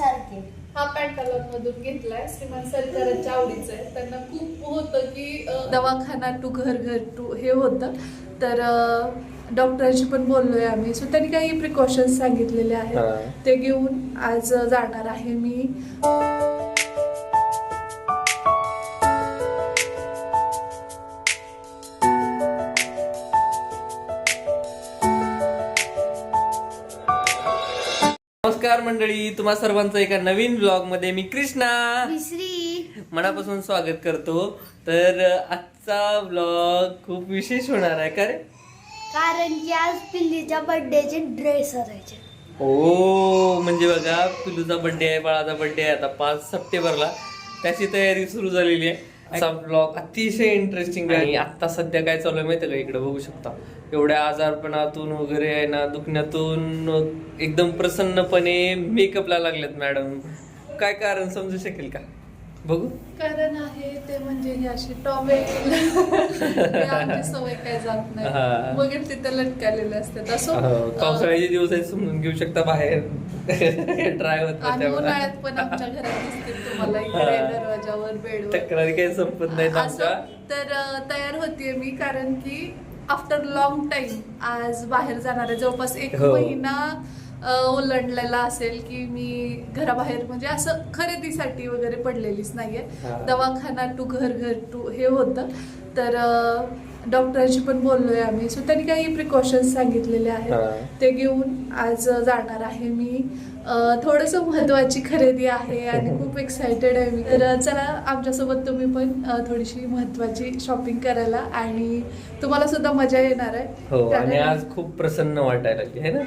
सारखे. हा पॅन्टालॉन मधून घेतलाय. श्रीमान सरकारांच्या आवडीचं आहे. त्यांना खूप होतं की दवाखाना टू घर घर टू हे होतं. तर डॉक्टरांशी पण बोललोय आम्ही. सो त्यांनी काही प्रिकॉशन्स सांगितलेले हा. आहेत ते घेऊन आज जाणार आहे मी. मंडळी तुम्हा सर्वांचं एका नवीन ब्लॉगमध्ये मी कृष्णा. मनापासून स्वागत करतो. तर आजचा ब्लॉग खूप विशेष होणार आहे का रे? कारण की आज पिल्लीच्या बर्थडेचे ड्रेस असायचे हो म्हणजे बघा पिलूचा बर्थडे आहे बाळाचा बर्थडे आहे आता पाच सप्टेंबरला. त्याची तयारी सुरू झालेली आहे. असा ब्लॉग अतिशय इंटरेस्टिंग आहे. आता सध्या काय चालू आहे माहिती का? इकडे बघू शकता. एवढ्या आजारपणातून वगैरे आहे ना दुखण्यातून एकदम प्रसन्नपणे मेकअपला लागलेत मॅडम काय कारण समजू शकेल का? बघू. कारण आहे ते म्हणजे हे अशी आमची सवय काय जात. नाही. लटकालेले असतात असो हो, पावसाळ्याचे दिवस आहेत समजून घेऊ शकता बाहेर. ड्राय होत नाही. उन्हाळ्यात पण आमच्या घरात दिसतील तुम्हाला इकडे दरवाजावर बेडवर. तक्रारी काही संपत असं तर तयार होतीये मी कारण की आफ्टर लॉंग टाइम आज बाहेर जाणार आहे जवळपास एक हो. महिना ओलांडलेला असेल की मी घराबाहेर म्हणजे असं खरेदीसाठी वगैरे पडलेलीच नाहीये हा. दवाखाना टू घर घर टू हे होतं तर अ, डॉक्टरांशी पण बोललोय आम्ही सो त्यांनी काही प्रिकॉशन्स सांगितलेले हा. आहेत ते घेऊन आज जाणार आहे मी थोडस महत्वाची खरेदी आहे आणि खूप एक्साइटेड आहे मी. तर चला आमच्यासोबत तुम्ही पण थोडीशी महत्वाची शॉपिंग करायला आणि तुम्हाला सुद्धा मजा येणार आहे. हो आणि आज खूप प्रसन्न वाटायला लागली है ना?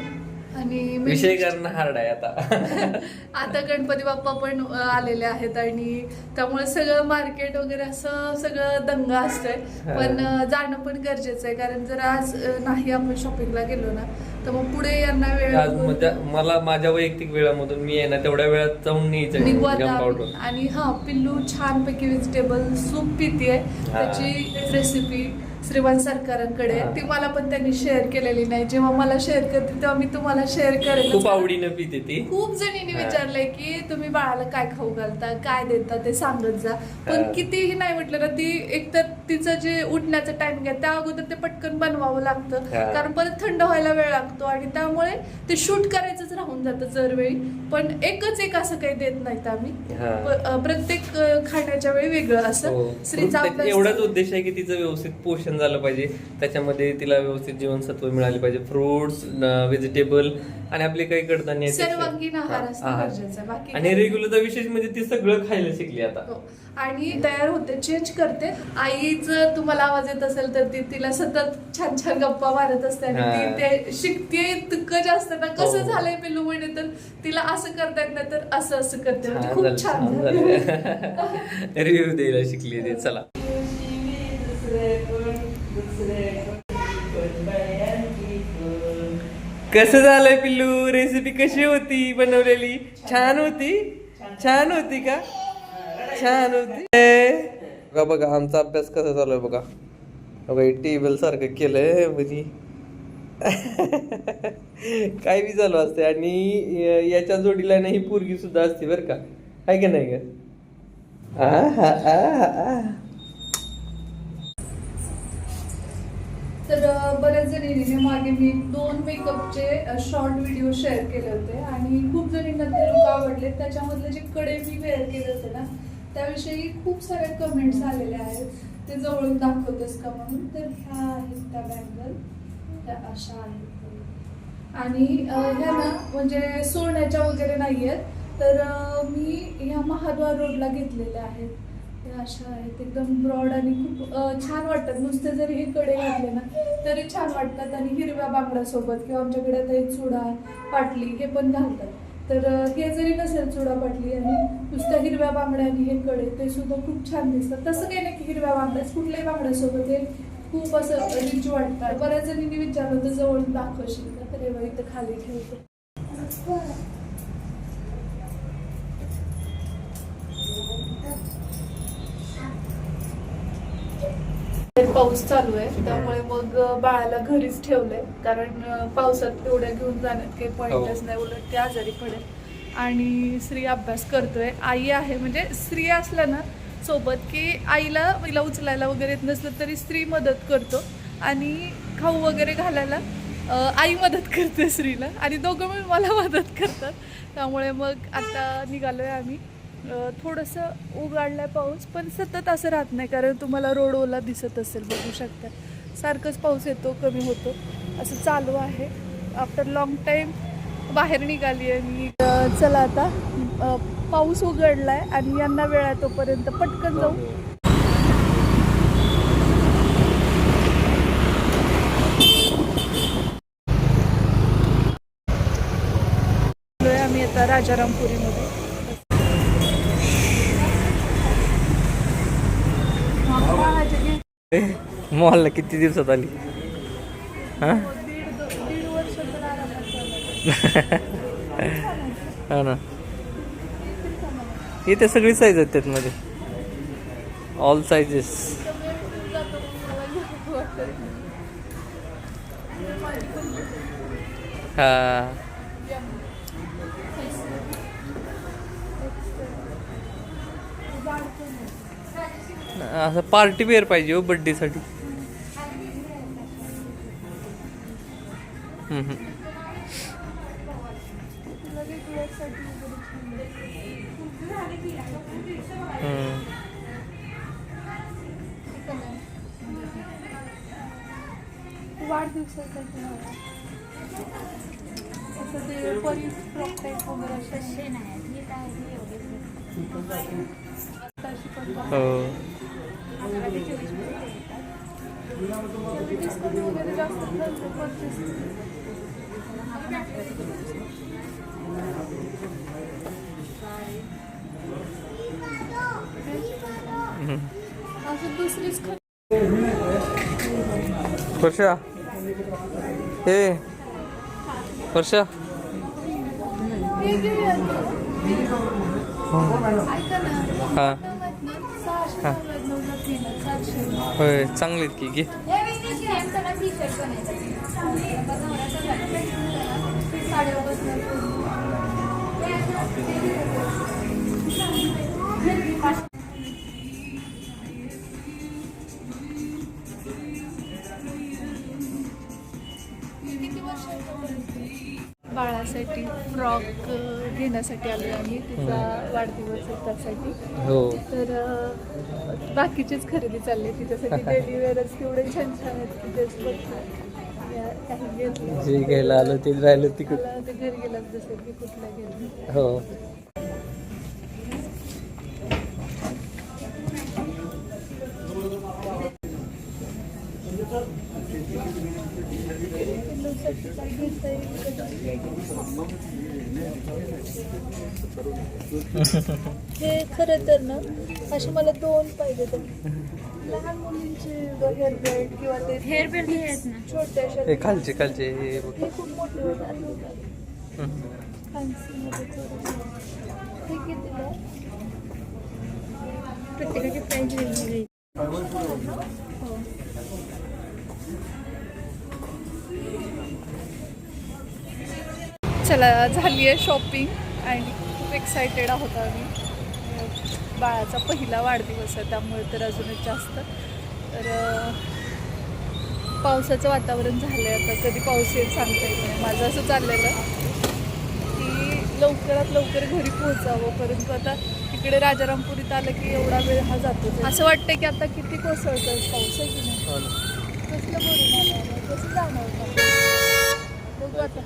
आणि विषय करणं हार्ड आहे आता. आता गणपती बाप्पा पण आलेले आहेत आणि त्यामुळे सगळं मार्केट वगैरे असं सगळं दंगा असतंय. हा. पण जाणं पण गरजेचं आहे. कारण जर आज नाही आपण शॉपिंगला गेलो ना तर मग पुढे यांना वेळ आज मजा मला माझ्या वैयक्तिक वेळामधून मी आहे ना तेवढ्या वेळात जाऊन न्यायचं निघू जम्प आता आउट आम्ही. आणि हा पिल्लू छानपैकी व्हेजिटेबल सूप पितीये. त्याची रेसिपी श्रीमान सरकारांकडे आहे. ती मला पण त्यांनी शेअर केलेली नाही. जेव्हा मला शेअर करते तेव्हा मी तुम्हाला शेअर करेन खूप आवडीनं पिते ती. खूप जणींनी हा. विचारलंय की तुम्ही बाळाला काय खाऊ घालता काय देता ते सांगत जा. पण हा. कितीही नाही म्हटलं ना ती एकतर तिचं जे उठण्याचं टाइमिंग आहे त्या अगोदर ते पटकन बनवावं लागतं. कारण परत थंड व्हायला वेळ लागतो आणि त्यामुळे ते शूट करायचंच राहून जातं दरवेळी पण एकच एक असं काही देत नाहीत आम्ही. प्रत्येक खाण्याच्या वेळी वेगळं असं. हो. एवढाच उद्देश आहे की तिचं व्यवस्थित पोषण झालं पाहिजे. त्याच्यामध्ये तिला व्यवस्थित जीवनसत्व मिळाले पाहिजे. फ्रुट्स व्हेजिटेबल आणि आपले काही कडधान्य सर्वांगीण आहार आणि रेग्युलर विशेष म्हणजे ती सगळं खायला शिकली आता. हो. आणि तयार होते चेंज करते. आई जर तुम्हाला आवाज येत असेल तर ती तिला सतत छान छान गप्पा मारत असते आणि. ती ते शिकते इतकं जास्त. ना कसं हो. झालंय पिल्लू म्हणे तर तिला असं करता येत नाही तर असं असं करते. म्हणजे खूप छान रिव्ह्यू द्यायला शिकली ती चला. कसं झालंय पिल्लू? रेसिपी कशी होती बनवलेली? छान होती? छान होती का? छान होती. बघा बघा आमचा अभ्यास कसा चालू आहे बघा. बघा टेबल सारखं केलंय म्हणजे. काय बी चालू असते आणि याच्या जोडीला नाही पोरगी सुद्धा असते बरं का. आहे का नाही का. तर बऱ्याच जणींनी मागे मी दोन मेकअपचे शॉर्ट व्हिडिओ शेअर केले होते. आणि खूप जणींना ते लुक आवडले. त्याच्यामधले जे कडे मी वेअर केले होते ना त्याविषयी खूप साऱ्या कमेंट्स आलेल्या आहेत. ते जवळून दाखवतेस का म्हणून? तर ह्या आहेत त्या बँगल त्या अशा आहेत. आणि ह्या ना म्हणजे सोन्याच्या वगैरे नाही आहेत तर मी ह्या महाद्वार रोडला घेतलेल्या आहेत. त्या अशा आहेत. एकदम ब्रॉड आणि खूप छान वाटतात. नुसते जरी हे कडे घातले ना तरी छान वाटतात. आणि हिरव्या बांगड्यासोबत किंवा आमच्याकडे आता चुडा पाटली हे पण घालतात. तर हे जरी नसेल चुडा पाटली आणि नुसत्या हिरव्या बांगड्या आणि हे कडे ते सुद्धा खूप छान दिसतात. तसं काही नाही की हिरव्या बांगड्याच कुठल्याही बांगड्यासोबत हे खूप असं रिच वाटतात. बऱ्याच जणींनी विचारलं तर जवळ दाखवशील तर हे बघ इथं खाली ठेवतो. पाऊस चालू आहे. त्यामुळे मग बाळाला घरीच ठेवलंय. कारण पावसात एवढ्या घेऊन जाण्यात काही पॉइंटच हो. नाही. उलट ते आजारी पडेल. आणि श्री अभ्यास करतोय. आई आहे. म्हणजे स्त्री असल्या ना सोबत की आईला तिला उचलायला वगैरे येत नसलं तरी स्त्री मदत करतो. आणि खाऊ वगैरे घालायला आई मदत करते स्त्रीला. आणि दोघं मिळून मला मदत करतात. त्यामुळे मग आता निघालोय आम्ही. अ, थोडंसं उघडलाय पाऊस पण सतत असं राहत नाही कारण तुम्हाला रोड ओला दिसत असेल बघू शकता. सारखंच पाऊस येतो कमी होतो. असं चालू आहे. आफ्टर लॉंग टाईम बाहेर निघाली आहे मी. चला आता पाऊस पाऊस उघडलाय आणि यांना वेळ आहे तोपर्यंत पटकन जाऊ. आम्ही आता राजारामपुरीमध्ये. मॉलला किती दिवसात आली? हा? हा ना. इथे सगळी साईज आहेत त्यातमध्ये. ऑल साईजेस हा. असं पार्टी वेअर पाहिजे हो बर्थडे साठी हम्म, हम्म. हम्म. वाढदिवसासाठी हवा. असं ते परी फ्रॉक टाईप वगैरे असे तशी पण हो वर्षा हे. वर्षा हे. हा. होय चांगले आहेत की घे बाळासाठी फ्रॉक घेण्यासाठी आलो आम्ही तिचा वाढदिवस आहे त्यासाठी. हो. तर बाकीचीच खरेदी चालली तिच्यासाठी. डेली वेअरच तेवढे छान छान आहेत की तेच घेतलं जे घ्यायला आलो ते राहिलं तिकडे. घरी गेलं जसं की कुठला घेतलं हो. हे खरं तर ना असे मला दोन पाहिजे तर लहान मुलींचे हेअर बेल्ट किंवा ते हेअर बेल्ट आहेत ना छोटे अशा हे खालचे खालचे हे बघ हे खूप मोठे होतात हम्म. फॅन्सीमध्ये थोडंसं हे कितीला प्रत्येकाची प्राईस वेगवेगळी चला झाली आहे शॉपिंग आणि खूप एक्सायटेड आहोत आम्ही. बाळाचा पहिला वाढदिवस आहे त्यामुळे तर अजूनच जास्त. तर पावसाचं वातावरण झालं आहे आता कधी पाऊस येईल सांगता येत नाही. माझं असं चाललेलं की लवकरात लवकर घरी पोहोचावं. परंतु आता इकडे राजारामपुरीत आलं की एवढा वेळ हा जातो असं वाटतं की आता किती कोसळतं पाऊस आहे की नाही? हो. कसलं भरून आलं? कसं जाणार? बघू आता.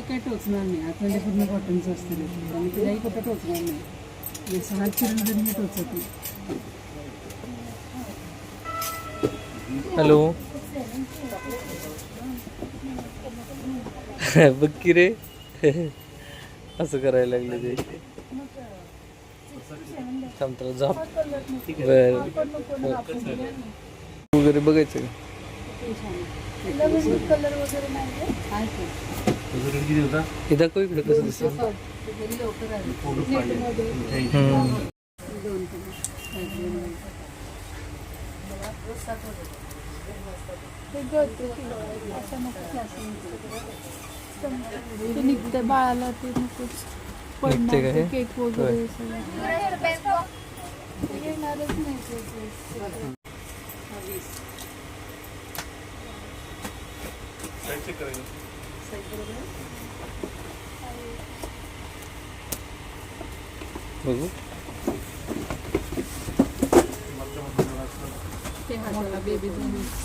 काय टोचणार नाही. आतमध्ये पूर्ण कॉटनचं असतं ते. आणि तिलाही कुठं टोचणार नाही. हात चिरून जरी मी टोचत नाही हॅलो. बघ की रे. असं करायला लागले ते. थांब झाप झोप बर. वगैरे बघायचं का? ते. हे दाखव इकडे कसं ते असं ते निघते बाळाला ते नकोच निघते का हे? पडणार केक वगैरे होय. सगळं ते घेणारच नाही ते dress. बघू ते हाताला बेबी ना सोबत.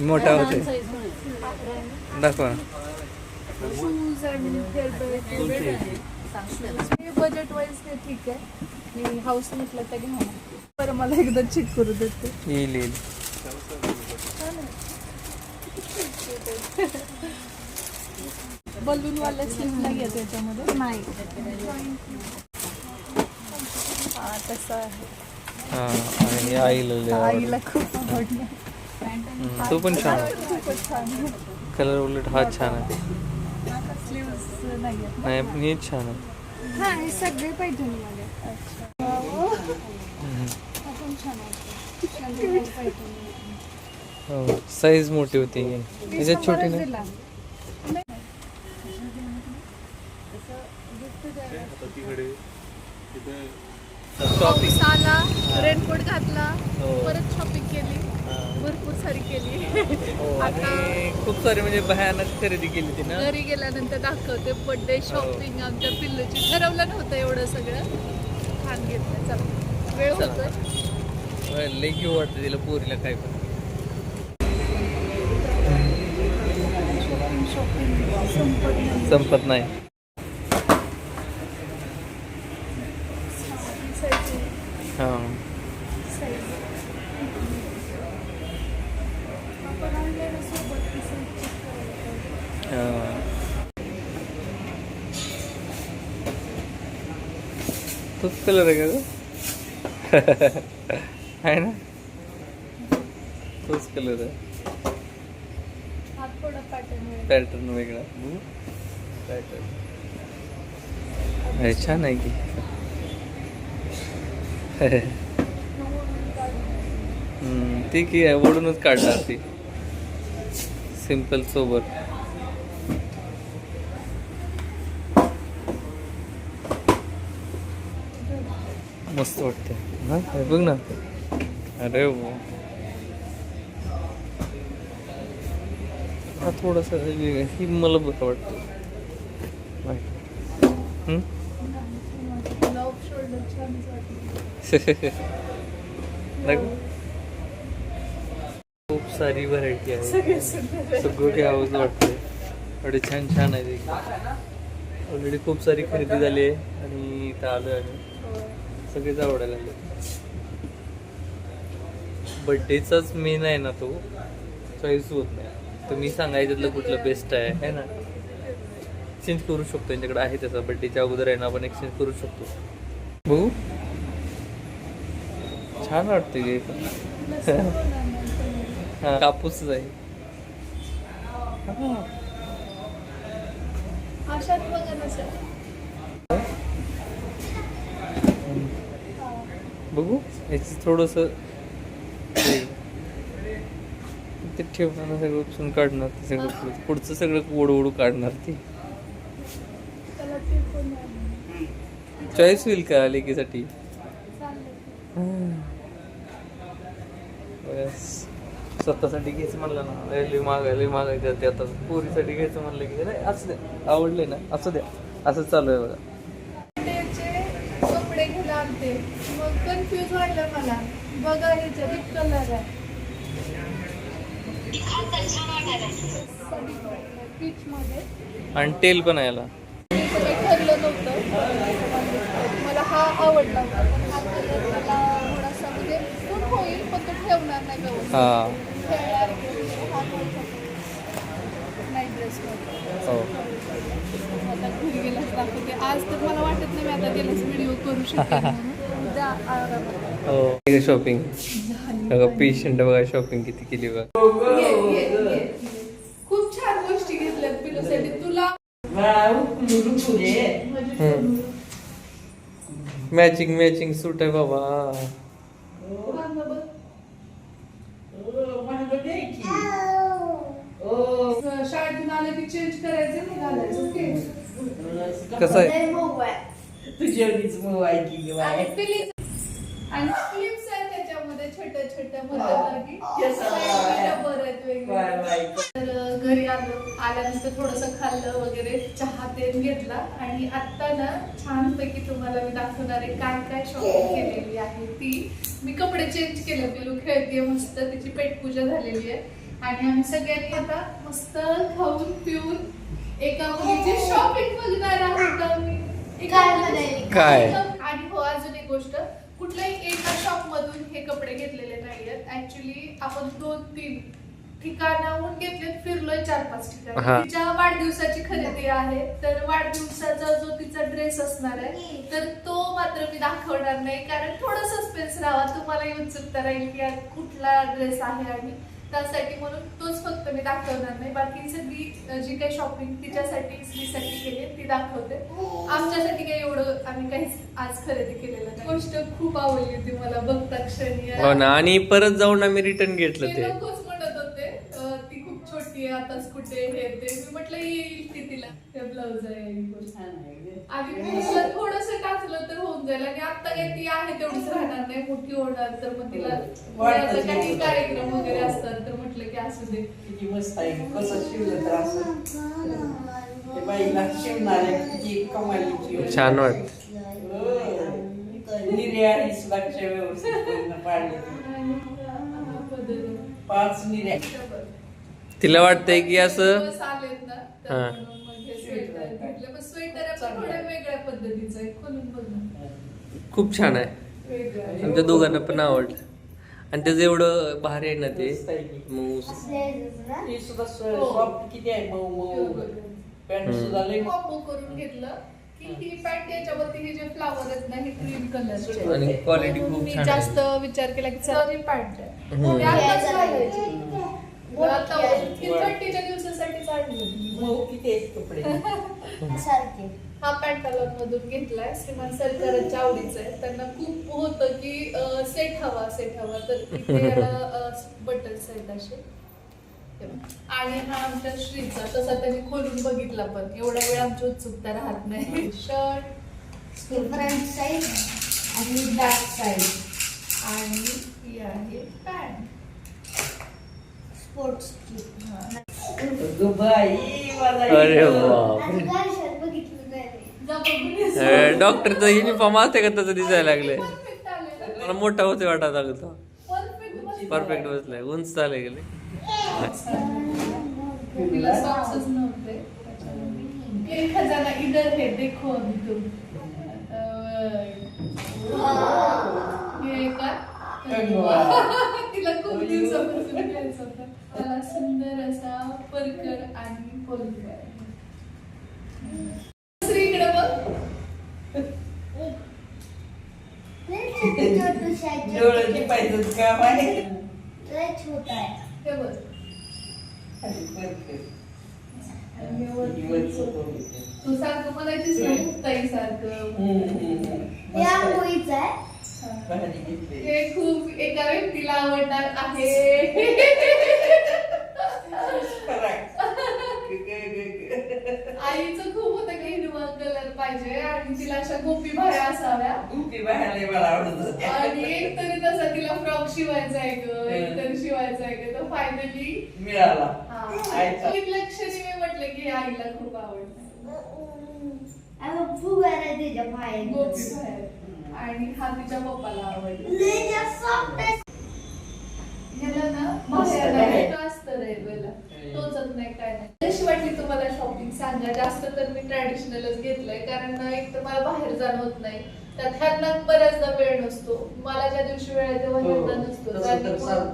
मोठा होते दाखवा. बजेट वाईज ते ठीक आहे. मी हाऊस म्हटलं तर घेऊ बरं मला एकदा चेक करू देते येईल येईल. बलून वाले स्लीव नाही. हा तसं आहे. हा आणि आईला खूप आवडलं तो पण छान कलर उलट हा छान आहे. नाही पण छान आहे. हा हे सगळे पैठणी हो साईज मोठी होती. याच्यात छोटी नाही. शॉपिंग आला रेनकोट घातला. परत शॉपिंग केली. भरपूर सारी केली. हो आता खूप सारी म्हणजे भयानक खरेदी केली ती ना घरी गेल्यानंतर दाखवते बर्थडे शॉपिंग आमच्या पिल्लूची. ठरवलं नव्हतं एवढं सगळं. छान घेतलं. चला. वेळ. होतोय. लय घेऊ वाटतं तिला पोरीला काय पण. संपत नाही हा हा. तोच कलर आहे का? आहे ना? तोच कलर आहे. पॅटर्न वेगळा. पॅटर्न छान आहे की. ती की आहे ओढूनच काढणार ती. सिंपल सोबत. मस्त वाटते हा? बघ ना. अरे हा थोडासा वेगळा. ही मला बरं वाटतं. खूप सारी व्हरायटी आहे. सगळे घ्यावंच वाटतंय. एवढे छान छान आहे ऑलरेडी खूप सारी खरेदी झाली आहे. आणि इथं आलो आणि सगळेच आवडायला लागले. बड्डेचाच मेन आहे ना तो. चॉईस होत नाही. तर मी सांगायच्यातलं कुठलं बेस्ट आहे है ना? एक्सचेंज करू शकतो त्यांच्याकडे आहे त्याचा. बड्डेच्या अगोदर आहे ना आपण एक्सचेंज करू शकतो. बघू. छान वाटते गे. हा. कापूसच आहे. आशात बघा ना सर. बघू. याची थोडस ते ठेवणार सगळं उपसून काढणार ते सगळं पुढचं- सगळं ओढू ओढू काढणार ती. ते चॉईस होईल का लेकीसाठी? स्वतःसाठी घ्यायचं म्हणलं ना. लय मागायला मागायचं ते आता. पोरीसाठी घ्यायचं म्हणलं की नाही असं द्या. आवडले ना. असं द्या. असं चालू आहे बघा. कपडे घ्यायला आणते. मग कन्फ्यूज व्हायला मला. बघा ह्याच्यात एक कलर आहे. पीच मध्ये. आणि तेल पण आहे याला. मी सगळं ठरलं नव्हतं. मला हा आवडला होता. पण हा कलर मला थोडासा म्हणजे होईल पण तो ठेवणार नाही व्यवस्थित. हा. खेळणार हा नाही हो. आता घरी गेलाच दाखवते आज तर मला वाटत नाही मी आता गेलाच व्हिडिओ करू शकेन म्हणून. उद्या आरामात. हो. शॉपिंग बघा पेशंट बघा शॉपिंग किती केली बघा. ये, ये, ये. खूप छान गोष्टी घेतल्यात पिलूसाठी. तुला मॅचिंग मॅचिंग सूट आहे बाबा बांधा बघ. शाळेतून आलं की चेंज करायचं नाही घालायचं ओके कसं आहे? मऊ आहे. आणि पिलीच आणि क्लिप्स आहेत त्याच्यामध्ये छोट्या छोट्या वेगवेगळे तर घरी आलो आल्यानंतर थोडंसं खाल्लं वगैरे चहा तेल घेतला. आणि आत्ता ना छानपैकी तुम्हाला मी दाखवणार आहे काय काय शॉपिंग केलेली आहे ती. मी कपडे चेंज केले पिलू खेळते मस्त तिची पेटपूजा झालेली आहे. आणि आम्ही सगळ्यांनी आता मस्त खाऊन पिऊन एका मुलीची शॉपिंग बघणार आहोत आम्ही एका काय मुलीची- म्हणाली? काय? आणि हो अजून एक गोष्ट कुठल्याही एका शॉप मधून हे कपडे घेतलेले नाहीयेत ऍक्च्युली आपण दोन तीन ठिकाणाहून घेतलेत फिरलोय चार पाच हा. ठिकाणी तिच्या वाढदिवसाची खरेदी आहे तर वाढदिवसाचा जो तिचा ड्रेस असणार आहे तर तो मात्र मी दाखवणार नाही कारण थोडं सस्पेन्स राहावा तुम्हालाही उत्सुकता राहील की कुठला ड्रेस आहे आणि त्यासाठी म्हणून तोच फक्त मी दाखवणार नाही. बाकी सगळी जी काही शॉपिंग तिच्यासाठी स्त्रीसाठी केली ती दाखवते. आमच्यासाठी काही एवढं आम्ही काहीच आज खरेदी केलेलं नाही. गोष्ट खूप आवडली होती मला बघता क्षणी. हो ना आणि परत जाऊन आम्ही रिटर्न घेतलं ते ते नकोच म्हणत होते अ, ती खूप छोटी आहे आताच कुठे हे ते. मी म्हटलं येईल ती तिला. ते ब्लाऊज आहे ही गोष्ट. आणि पुढचं थोडस टाचलं तर होऊन जाईल. आणि आता काही ती आहे तेवढीच राहणार नाही. मोठी होणार तर मग तिला वयाचा काही कार्यक्रम वगैरे असतात तर म्हटलं की असू दे. किती मस्त आहे. कसं शिवलं तर असं. ते बाईला शिवणारे किती कमालीची छान वाटत. निर्या ही सुद्धा व्यवस्थित पूर्ण पाडली. हा पदर. पाच निर्या तिला वाटतंय की असं हा. खूप छान आहे. आहे. आमच्या दोघांना पण आवडलं. आणि त्याचं एवढं भारी आहे ना ते. मऊ? ही सुद्धा. सॉफ्ट किती आहे मऊ मऊ. पॅन्ट सुद्धा लई कॉम्बो करून घेतलं की ही. पॅन्ट याच्यावरती हे जे फ्लावर आहेत ना हे ग्रीन कलरचे आणि क्वालिटी खूप छान जास्त विचार केला की सॉरी पॅन्ट आहे हम्म. ते आताच घ्यायचं घालायची. मोठी आता आहे. ती थर्टीच्या दिवसासाठी चालली सारखे. हा पॅन्टालॉन मधून घेतलाय. श्रीमान सरकारच्या आवडीचा आहे. त्यांना खूप होतं की सेट हवा सेट हवा. तर इथे बटन्स आहेत असे. हे. आणि हा आमच्या श्रीचा तसा त्यांनी खोलून बघितला पण. एवढा वेळ आमची उत्सुकता राहत नाही. शर्ट फ्रंट साईड आणि बॅक साईड आणि ही आहे पॅन्ट. माझा अरे. बाप. डॉक्टरचं युनिफॉर्म असते का तसं दिसायला लागले. मला मोठा होते वाटत लागतो. परफेक्ट बसलाय उंच चाले गेले तिला सॉक्सच नव्हते एक खजाना इधर देखो अभी तुम अं, का कंगवा. तिला खूप दिवसापासून त्याला सुंदर असा परकर आणि पोलकर दुसरीकडे बघ. काम आहे. तू सारखं. हे. हे खूप एका व्यक्तीला आवडणार आहे खरं आहे. ग- ग- ग- ग. आईचं खूप होतं की हिरवा कलर पाहिजे आणि तिला अशा गोपी भाया असाव्या. ती बाहेर मला आवडत होत्या. आणि एक तरी तसा तिला फ्रॉक शिवायचा आहे ग एक तरी शिवायचा आहे ग. तर फायनली मिळाला. आईचा. लक्षणी मी म्हटलं की हे आईला खूप आवडतं. अगं फुगार आहे त्याच्या गोपी भाया आणि हा तिच्या पप्पाला आवडला ह्याला ना बाहेर नाही. असतं रेल्वेला टोचत नाही काय नाही. तुम्हाला शॉपिंग सांगा. जास्त तर मी ट्रॅडिशनलच घेतलंय. कारण एक तर मला बाहेर जाणं होत नाही. त्यात ह्यांना बऱ्याचदा वेळ नसतो. मला ज्या दिवशी वेळ आहे तेव्हा हो. ह्यांना नसतो.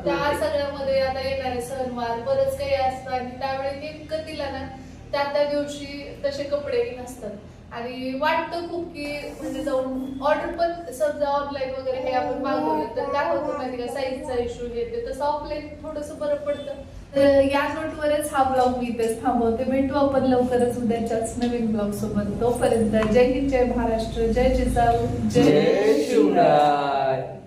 त्या सगळ्यामध्ये आता येणारे सणवार बरंच काही असतं आणि त्यावेळी नेमकं तिला ना त्या त्या दिवशी तसे कपडेही नसतात. आणि वाटतं खूप की म्हणजे जाऊन ऑर्डर पण समजा ऑनलाईन वगैरे हे आपण मागवलं तर काय होतं माहिती का साईजचा इश्यू येते तसं ऑफलाईन थोडंसं बरं पडतं. तर या नोटवरच हा ब्लॉग मी इथेच थांबवते. भेटू आपण लवकरच उद्याच्याच नवीन ब्लॉग सोबत. तोपर्यंत जय हिंद जय महाराष्ट्र जय जिजाऊ जय शिवराय.